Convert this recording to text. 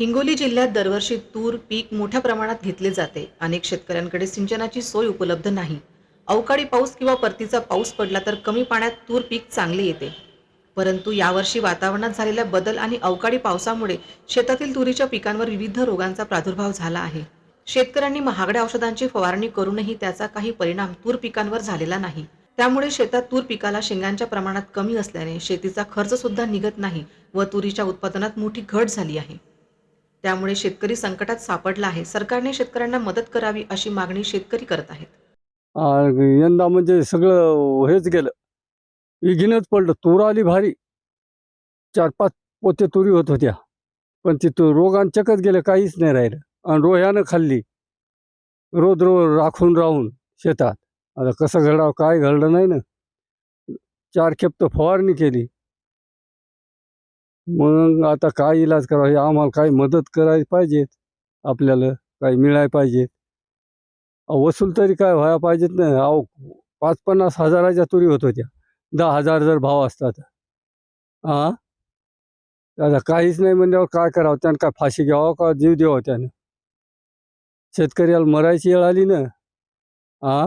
हिंगोली जिल्ह्यात दरवर्षी तूर पीक मोठ्या प्रमाणात घेतले जाते. अनेक शेतकऱ्यांकडे सिंचनाची सोय उपलब्ध नाही. अवकाळी पाऊस किंवा परतीचा पाऊस पडला तर कमी पाण्यात तूर पीक चांगले येते. परंतु यावर्षी वातावरणात झालेल्या बदल आणि अवकाळी पावसामुळे शेतातील तुरीच्या पिकांवर विविध रोगांचा प्रादुर्भाव झाला आहे. शेतकऱ्यांनी महागड्या औषधांची फवारणी करूनही त्याचा काही परिणाम तूर पिकांवर झालेला नाही. त्यामुळे शेतात तूर पिकाला शेंगांच्या प्रमाणात कमी असल्याने शेतीचा खर्च सुद्धा निघत नाही व तुरीच्या उत्पादनात मोठी घट झाली आहे. त्यामुळे शेतकरी संकटात सापडला आहे. सरकारने शेतकऱ्यांना मदत करावी अशी मागणी शेतकरी करत आहेत. यंदा म्हणजे सगळं हेच गेलं. इगिनच पडलं. तूर आली भारी. चार पाच पोते तुरी होत होत्या. पण ती तू रोगांचकच गेलं काहीच नाही राहिलं. आणि रोह्यानं खाल्ली. रोज रोज राखून राहून शेतात. आता कसं घडावं काय घडलं नाही ना. चार खेप तर फवारणी केली. मग आता काय इलाज करावा? हे आम्हाला काही मदत करायला पाहिजेत. आपल्याला काही मिळायला पाहिजे वसूल तरी काय व्हायला पाहिजेत ना? अहो पाच पन्नास हजाराच्या तुरी होत होत्या. दहा हजार जर भाव असतात हां आता काहीच नाही म्हणल्यावर काय करावं? त्यानं काय फाशी घ्यावं का? जीव द्यावा त्यानं? शेतकऱ्याला मरायची वेळ आली ना? हा